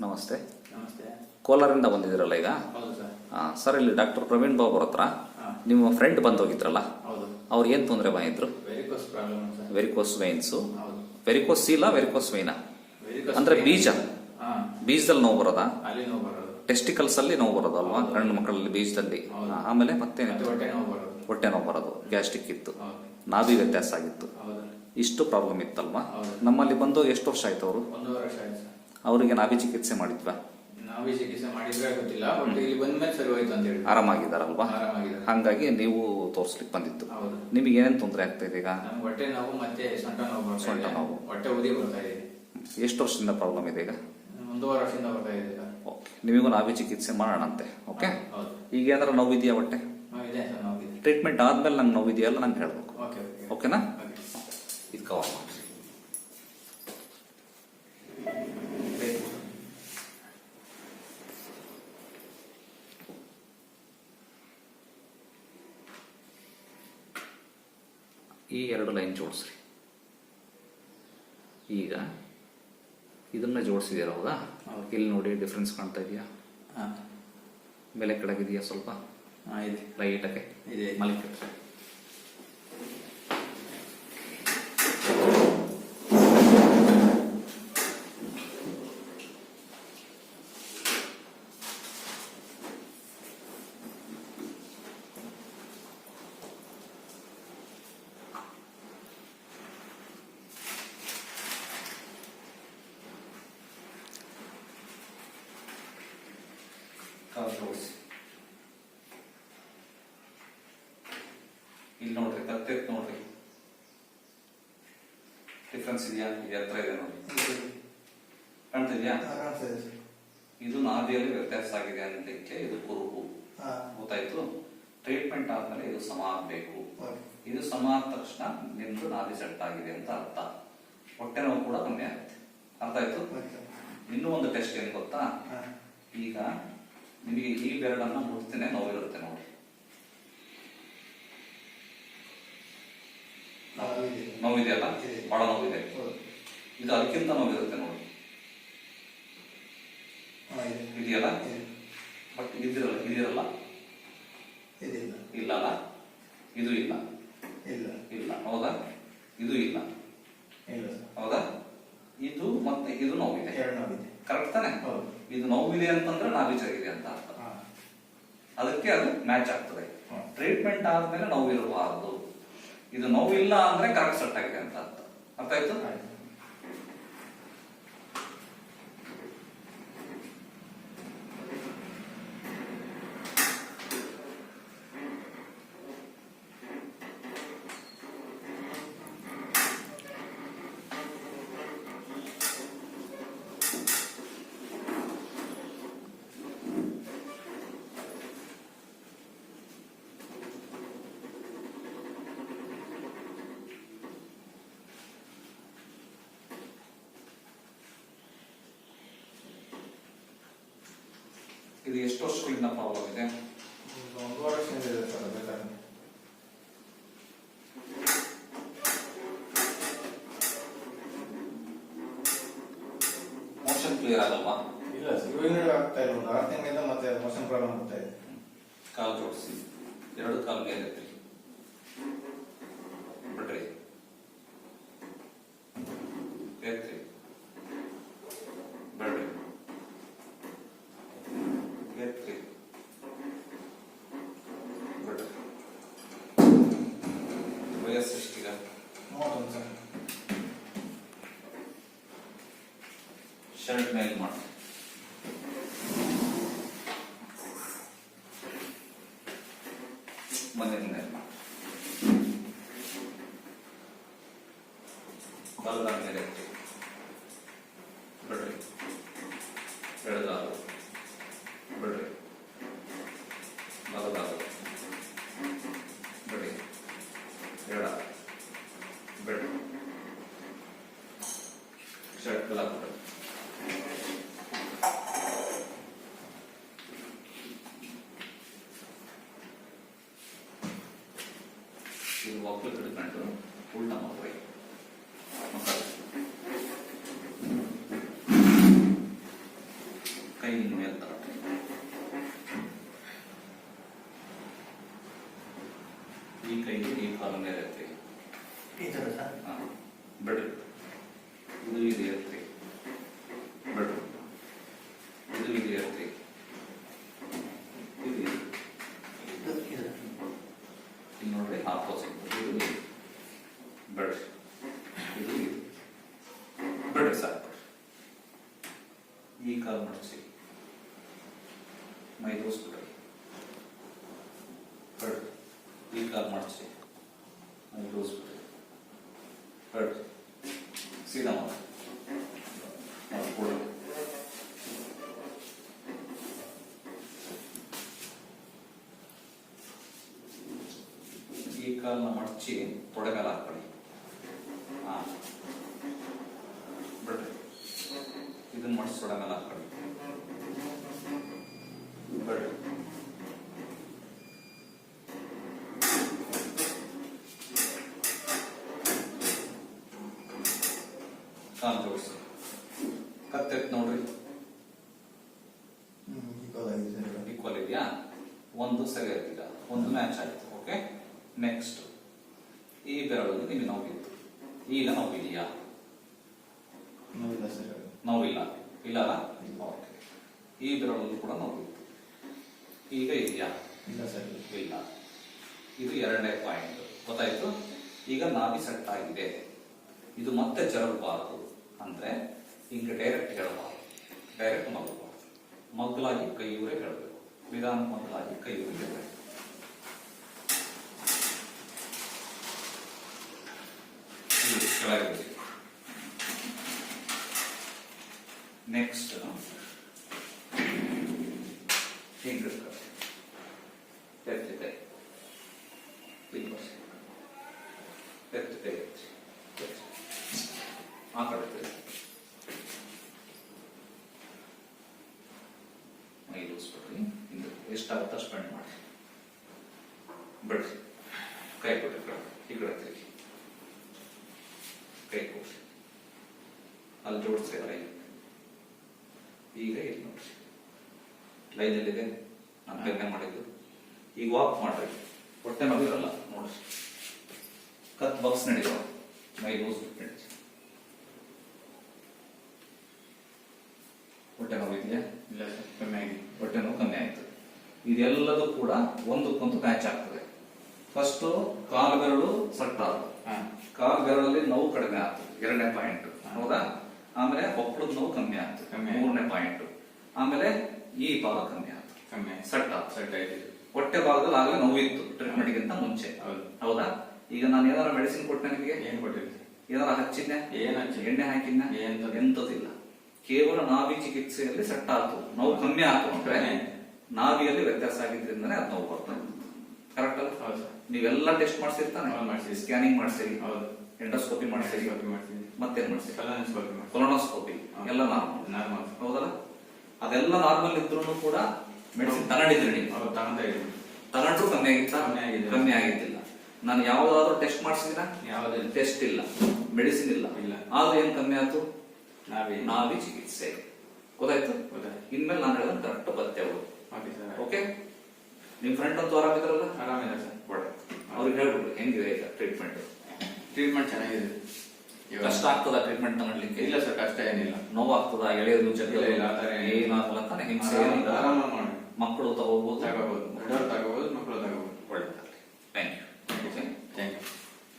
ನಮಸ್ತೆ. ನಮಸ್ತೆ. ಕೋಲಾರಿಂದ ಬಂದಿದ್ದೀರಲ್ಲ ಈಗ? ಹೌದು ಸರ್. ಹಾಂ ಸರ್ ಇಲ್ಲಿ ಡಾಕ್ಟರ್ ಪ್ರವೀಣ್ ಬಾಬು ಅವ್ರ ಹತ್ರ ನಿಮ್ಮ ಫ್ರೆಂಡ್ ಬಂದು ಹೋಗಿದ್ರಲ್ಲ? ಹೌದು. ಅವ್ರು ಏನು ತೊಂದರೆ ಬಂದಿದ್ರು? Varicose problem sir. Varicose veins ಹೌದು. ವೆರಿಕೋಸ್ ಸೀಲ ವೆರಿಕೋಸ್ ವೈನಾ ವೆರಿಕೋಸ್ ಅಂದ್ರೆ ಬೀಜ. ಹಾಂ. ಬೀಜದಲ್ಲಿ ನೋವು ಬರೋದಾ? ಅಲ್ಲಿ ನೋವು ಬರೋದು. ಟೆಸ್ಟಿಕಲ್ಸ್ ಅಲ್ಲಿ ನೋವು ಬರೋದು ಅಲ್ವಾ ಗಂಡು ಮಕ್ಕಳಲ್ಲಿ ಬೀಜದಲ್ಲಿ? ಹೌದು. ಆಮೇಲೆ ಮತ್ತೆ ಮತ್ತೆ ಹೊಟ್ಟೆ ನೋವು ಬರೋದು. ಹೊಟ್ಟೆ ನೋವು ಬರೋದು. ಗ್ಯಾಸ್ಟ್ರಿಕ್ ಇತ್ತು. ಹೌದು. ನಾಭಿ ವ್ಯತ್ಯಾಸ ಆಗಿತ್ತು. ಹೌದು. ಇಷ್ಟು ಪ್ರಾಬ್ಲಮ್ ಇತ್ತಲ್ವಾ? ಹೌದು. ನಮ್ಮಲ್ಲಿ ಬಂದು ಎಷ್ಟು ವರ್ಷ ಆಯ್ತು ಅವರು? ಒಂದೂವರೆ ವರ್ಷ ಆಯ್ತು ಸರ್. ಅವರಿಗೆ ನಾಭಿ ಚಿಕಿತ್ಸೆ ಮಾಡಿದ್ವಾ? ನಾವೇ ಚಿಕಿತ್ಸೆ ಮಾಡಿದ್ರೆ ಗೊತ್ತಿಲ್ಲ ಬಟ್ ಇಲ್ಲಿ ಬಂದ್ಮೇಲೆ ಸರಿ ಹೋಯ್ತು ಅಂತ ಹೇಳಿ ಆರಾಮಾಗಿದ್ದಾರಲ್ವಾ? ಆರಾಮಾಗಿದೆ ಹಾಗಾಗಿ ನೀವು ತೋರಿಸ್ಲಿಕ್ಕೆ ಬಂದಿತ್ತು ಹೌದು. ನಿಮಗೆ ಏನೇನು ತೊಂದರೆ ಆಗ್ತಾ ಇದೆ ಈಗ? ನಮ್ಗೆ ಹೊಟ್ಟೆ ನೋವು ಮತ್ತೆ ಸೊಂಟ ನೋವು ಬರ್ತಾ ಸೊಂಟ ಇದೆ. ನೋವು. ಹೊಟ್ಟೆ ಉದಿ ಬರ್ತಾ ಇದೆ. ಎಷ್ಟು ವರ್ಷದಿಂದ ಪ್ರಾಬ್ಲಮ್ ಇದೆ ಈಗ? ಒಂದೂವರೆ ವರ್ಷದಿಂದ ಬರ್ತಾ ಇದೆ ಸರ್ ಓಕೆ. ನಿಮಗೂ ನಾವೇ ಚಿಕಿತ್ಸೆ ಮಾಡೋಣಂತೆ ಓಕೆ? ಹೌದು ಈಗ ಏನಾರ ನೋವಿದೆಯಾ ಹೊಟ್ಟೆ? ಹಾಂ ಇದೆ ಸರ್ ನೋವಿದೆ. ಟ್ರೀಟ್ಮೆಂಟ್ ಆದ್ಮೇಲೆ ನಂಗೆ ನೋವು ಇದೆಯಲ್ಲ ನಂಗೆ ಹೇಳ್ಬೇಕು. Okay okay. ಓಕೆನಾ? ಓಕೆ. ಇದು ಕವರ್ ಮಾಡಿ ಈ ಎರಡು ಲೈನ್ ಜೋಡಿಸ್ರಿ. ಈಗ ಇದನ್ನ ಜೋಡಿಸಿದ್ಯಾರ ಹೌದಾ. ಇಲ್ಲಿ ನೋಡಿ ಡಿಫ್ರೆನ್ಸ್ ಕಾಣ್ತಾ ಇದೆಯಾ? ಮೇಲೆ ಕೆಳಗಿದೆಯಾ ಸ್ವಲ್ಪ? ಇದೆ. ಲೈಟಾಗೆ ಇದೆ ಮಲಿಕೆ ಇಲ್ಲಿ ನೋಡ್ರಿ ಕತ್ತೆ ನೋಡ್ರಿ. ಡಿಫ್ರೆನ್ಸ್ ಇದೆಯಾ? ಇದು ಹತ್ರ ಇದೆ ನೋಡಿ. ಕಾಣ್ತಿದ್ಯಾ? ಇದು ನಾದಿಯಲ್ಲಿ ವ್ಯತ್ಯಾಸ ಆಗಿದೆ ಅನ್ನೋದಕ್ಕೆ ಇದು ಕುರುಕು ಗೊತ್ತಾಯ್ತು? ಟ್ರೀಟ್ಮೆಂಟ್ ಆದ್ಮೇಲೆ ಇದು ಸಮ ಆಗ್ಬೇಕು. ಇದು ಸಮ ಆದ ತಕ್ಷಣ ನಿಮ್ದು ನಾದಿ ಸೆಟ್ ಆಗಿದೆ ಅಂತ ಅರ್ಥ. ಹೊಟ್ಟೆ ನೋವು ಕೂಡ ಕಮ್ಮಿ ಆಗುತ್ತೆ. ಅರ್ಥ ಆಯ್ತು? ಇನ್ನೂ ಒಂದು ಟೆಸ್ಟ್ ಏನ್ ಗೊತ್ತಾ? ಈಗ ನಿಮಗೆ ಈ ಬೆರಳನ್ನ ಮುಟ್ತೇನೆ ನೋವಿರುತ್ತೆ ನೋಡಿ. ನೋವಿದೆಯಲ್ಲ. ಬಹಳ ನೋವಿದೆ. ಇದು ಅದಕ್ಕಿಂತ ನೋವಿರುತ್ತೆ ನೋಡಿ. ಇದೆಯಲ್ಲ? ಬಟ್ ಇದಿರಲ್ಲ ಇದಿರಲ್ಲ? ಇಲ್ಲ ಅಲ್ಲ ಇದು ಇಲ್ಲ. ಇಲ್ಲ. ಹೌದಾ? ಇದು ಇಲ್ಲ. ಹೌದಾ? ಇದು ಮತ್ತೆ ಇದು ನೋವಿದೆ. ಕರೆಕ್ಟ್ ತಾನೆ? ಹೌದು. ಇದು ನೋವಿದೆ ಅಂತಂದ್ರೆ ನಾವಿಜಾಗಿದೆ ಅಂತ ಅರ್ಥ. ಅದಕ್ಕೆ ಅದು ಮ್ಯಾಚ್ ಆಗ್ತದೆ. ಟ್ರೀಟ್ಮೆಂಟ್ ಆದ್ಮೇಲೆ ನೋವಿರಬಾರದು ಇದು ನೋವಿಲ್ಲ ಅಂದ್ರೆ ಕರೆಕ್ಟ್ ಸೆಟ್ ಆಗಿದೆ ಅಂತ ಅರ್ಥ. ಅರ್ಥ ಆಯ್ತು. ಇದು ಎಷ್ಟು ವರ್ಷಗಳಿಂದ ಪ್ರಾಬ್ಲಮ್ ಇದೆ ಒಂದು ವರ್ಷದಿಂದ ಇದೆ ಸರ್ ಬೇಕಾದ್ರೆ. ಮೋಷನ್ ಕ್ಲಿಯರ್ ಆಗಲ್ವಾ ಇಲ್ಲ ಸರ್ ಇವಾಗ ಆಗ್ತಾ ಇಲ್ಲ ಒಂದು ಆರು ತಿಂಗಳಿಂದ ಮತ್ತೆ ಮೋಷನ್ ಪ್ರಾಬ್ಲಮ್ ಆಗ್ತಾ ಇದೆ ಕಾಲು ಜೋಡಿಸಿ ಎರಡು ಕಾಲು ಮೇಲೆ ಎತ್ತಿ ಬಿಡ್ರಿ ಎತ್ತಿ ಬಿಡ್ರಿ ಎತ್ತಿ ಬಿಡ್ರಿ ವಯಸ್ಸು ಎಷ್ಟೀಗ ಮೂವತ್ತೊಂದು ಸರ್ ಶರ್ಟ್ ಮೇಲೆ ಮಾಡಿ ಮನೆ ಮೇಲೆ ಬಲದ ಮೇಲೆ ಎತ್ತಿ. ಬಿಡ್ರಿ ಎಡಗಾಲು ಬಿಡ್ರಿ ಬಲಗಾಲು ಇದು ಒಕ್ಕಲು ಹಿಡ್ಕೊಂಡು ಉಳ್ಳ ಮಕ್ಕಳು ಮಕ್ಕಳು ಕೈ ಇನ್ನು ಎತ್ತರ ಈ ಕೈಗೆ ಈ ಕಾಲ ಮೇಲೆ ಇರುತ್ತೆ ಈ ಥರ ಸರ್ ಹಾಂ ಬೆಡ್ ಇದು ಇದು ಇರುತ್ತೆ ಮಡಚಿ ಮೈ ತೋರಿಸ್ಬಿಟ್ರಿ ಹೊರಡು ಈ ಕಾಲ್ ಮಡಚಿ ಮೈ ತೋರಿಸ್ಬಿಟ್ರಿ ಹೊರಡು ಸೀದಾ ಮಾಡಿ ಮಾಡಿ ಕೊಡು ಈ ಕಾಲನ್ನ ಮಡಚಿ ತೊಡೆಗಾಲ ಹಾಕೊಳ್ಳಿ ಹಾ ಬಿಡ್ರಿ ಇದನ್ನ ಬಿಡ್ರಿ ಕಾಲು ಜೋಡಿಸಿ ಕತ್ತೆತ್ ನೋಡ್ರಿ ಈಕ್ವಲ್ ಇದೆಯಾ ಒಂದು ಸರಿ ಆಯ್ತೀಗ ಒಂದು ಮ್ಯಾಚ್ ಆಯ್ತು ಓಕೆ ನೆಕ್ಸ್ಟ್ ಈ ಬೆರಳು ನಿಮಗೆ ನೋವಿತ್ತು ಈಗ ನೋವಿದೆಯಾ ನೋವಿಲ್ಲ ಇಲ್ಲ ಈ ಬೆರಳನ್ನು ಕೂಡ ನೋಡಬೇಕು. ಈಗ ಇದೆಯಾ? ಇಲ್ಲ ಇದು ಎರಡನೇ ಪಾಯಿಂಟ್ ಗೊತ್ತಾಯ್ತು? ಈಗ ನಾಭಿ ಆಗಿದೆ ಇದು ಮತ್ತೆ ಜರಬಾರದು ಅಂದ್ರೆ ಹಿಂಗೆ ಡೈರೆಕ್ಟ್ ಹೇಳಬಾರದು. ಡೈರೆಕ್ಟ್ ಮಗಬಾರದು ಮಗ್ಗಲಾಗಿ ಕೈ ಊರೇ ಹೇಳಬೇಕು. ವಿಧಾನ ಮಗ್ಗಲಾಗಿ ಕೈ ಊರೇ ಹೇಳಬೇಕು. ಇದು ನೆಕ್ಸ್ಟ್ ಹಿಂಗೆ ಎತ್ತಿದೆ ಇಲ್ಲಿ ಬರ್ಸಿ ಎತ್ತಿದೆ ಆ ಕಡೆ. ಮೈ ಲೂಸ್ಬಿಡ್ರಿ ಹಿಂದೆ ಎಷ್ಟಾಗುತ್ತೆ ಅಷ್ಟು ಬೆಂಡ್ ಮಾಡಿ ಬಿಡ್ರಿ ಕೈ ಕೊಟ್ರಿ ಕಡೆ ಕೈ ಕೊಡ್ರಿ ಅಲ್ಲಿ ಜೋಡಿಸ್ರಿ ಈಗ ಇಲ್ಲಿ ನೋಡ್ರಿ. ಲೈನ್ ಎಲ್ಲಿದೆ ನಾನು ಬೆನ್ನೆ ಮಾಡಿದ್ದು. ಈಗ ವಾಕ್ ಮಾಡ್ರಿ. ಹೊಟ್ಟೆ ನೋವಿರಲ್ಲ ನೋಡ್ರಿ. ಕತ್ ಬಾಕ್ಸ್ ನಡೀವ ಮೈ ಲೂಸ್ ನಡೀತಿ ಹೊಟ್ಟೆ ನೋವಿದೆಯಾ ಇಲ್ಲ ಕಮ್ಮಿ ಆಗಿ ಹೊಟ್ಟೆ ನೋವು ಕಮ್ಮಿ ಆಯ್ತು. ಇದೆಲ್ಲದೂ ಕೂಡ ಒಂದಕ್ಕೊಂದು ಮ್ಯಾಚ್ ಆಗ್ತದೆ. ಫಸ್ಟ್ ಕಾಲು ಬೆರಳು ಸಟ್ಟ ಆದ್ರು ಕಾಲು ಬೆರಳಲ್ಲಿ ನೋವು ಕಡಿಮೆ ಆಗ್ತದೆ. ಎರಡನೇ ಪಾಯಿಂಟ್. ಹೌದಾ? ಆಮೇಲೆ ಹೊಕ್ಕಳದ ನೋವು ಕಮ್ಮಿ ಆಯ್ತು. ಮೂರನೇ ಪಾಯಿಂಟ್ ಆಮೇಲೆ ಈ ಭಾಗ ಕಮ್ಮಿ ಆಯ್ತು. ಕಮ್ಮಿ ಸಟ್ ಸೆಟ್ ಆಯ್ತು. ಸೆಟ್ ಆಯ್ತು. ಹೊಟ್ಟೆ ಭಾಗದಲ್ಲಿ ಆಗಲೇ ನೋವಿತ್ತು ಟ್ರೀಟ್ಮೆಂಟ್ಗಿಂತ ಮುಂಚೆ. ಹೌದು. ಈಗ ನಾನು ಏನಾರ ಮೆಡಿಸಿನ್ ಕೊಟ್ಟೆ ನಿಮಗೆ? ಏನ್ ಕೊಟ್ಟಿದ್ದೆ ಏನಾರ ಹಚ್ಚಿದ್ದೆ ಏನ್ ಹಚ್ಚಿ ಎಣ್ಣೆ ಹಾಕಿದ್ನ? ಎಂತದು? ಎಂತದಿಲ್ಲ. ಕೇವಲ ನಾವಿ ಚಿಕಿತ್ಸೆಯಲ್ಲಿ ಸಟ್ ಆಯ್ತು. ನೋವು ಕಮ್ಮಿ ಆಯ್ತು ಅಂದ್ರೆ ನಾವಿಯಲ್ಲಿ ವ್ಯತ್ಯಾಸ ಆಗಿದ್ರಿಂದನೇ ಅದು ನೋವು ಬರ್ತದೆ ಕರೆಕ್ಟ್ ಅಲ್ಲ? ನೀವೆಲ್ಲ ಟೆಸ್ಟ್ ಮಾಡ್ಸಿರ್ತಾನೆ. ಸ್ಕ್ಯಾನಿಂಗ್ ಮಾಡ್ಸಿರಿ. ಎಂಡೋಸ್ಕೋಪಿ ಮಾಡ್ಸಿರಿ. ಕಾಪಿ ಮಾಡ್ತೀವಿ ಮತ್ತೇನ್ ಕಲನಸ್ಕೋಪಿ ಮಾಡ್ತೀವಿ. ಕೊಲೋನೋಸ್ಕೋಪಿ. ಎಲ್ಲ ನಾರ್ಮಲ್ ನಾರ್ಮಲ್ ಹೌದಲ್ಲ? ಅದೆಲ್ಲ ನಾರ್ಮಲ್ ಇದ್ರು ಕೂಡ ಮೆಡಿಸಿನ್ ತಗೊಂಡಿದ್ರಿ ನೀವು. ತಗೊಂಡ್ರು ಕಮ್ಮಿ ಆಗಿತ್ತ? ಕಮ್ಮಿ ಆಗಿದೆ. ಕಮ್ಮಿ ಆಗಿದ್ದಿಲ್ಲ. ನಾನು ಯಾವ್ದಾದ್ರು ಟೆಸ್ಟ್ ಮಾಡಿಸಿದಿನ ಯಾವ್ದು ಟೆಸ್ಟ್ ಇಲ್ಲ. ಮೆಡಿಸಿನ್ ಇಲ್ಲ. ಇಲ್ಲ. ಆದ್ರೂ ಏನ್ ಕಮ್ಮಿ ಆಯ್ತು? ನಾವೇ. ನಾವಿ ಚಿಕಿತ್ಸೆ. ಗೊತ್ತಾಯ್ತು. ಇನ್ಮೇಲೆ ನಾನು ಹೇಳಿದ್ರೆ ಕರೆಕ್ಟ್ ಪತ್ತೆ ಅವರು. ಓಕೆ ನಿಮ್ ಫ್ರೆಂಡ್ ಅಂತೂ ಆರಾಮಿದ್ರಲ್ಲ? ಆರಾಮಿದೆ ಸರ್. ಒಳ್ಳೆ. ಅವ್ರಿಗೆ ಹೇಳ್ಬಿಡ್ರಿ ಹೆಂಗಿದೆ ಈಗ ಟ್ರೀಟ್ಮೆಂಟ್ ಟ್ರೀಟ್ಮೆಂಟ್ ಚೆನ್ನಾಗಿದೆ. ಕಷ್ಟ ಆಗ್ತದ ಟ್ರೀಟ್ಮೆಂಟ್ ತಗೊಳ್ಲಿಕ್ಕೆ ಇಲ್ಲ ಸರ್ ಕಷ್ಟ ಏನಿಲ್ಲ. ನೋವು ಆಗ್ತದ ಎಳೆಯೋದು ಜಗ್ಗ ಇಲ್ಲ, ಆ ಥರ ಏನಿಲ್ಲ. ಏನಾಗಲ್ಲ ತಾನೆ ಹಿಂಸೆ ಆರಾಮ- ಏನಿಲ್ಲ. ಆರಾಮಾಗಿ ಮಾಡಿ. ಮಕ್ಕಳು ತಗೋಬಹುದು ತಗೋಬಹುದು ದೊಡ್ಡವ್ರು ತಗೋಬಹುದು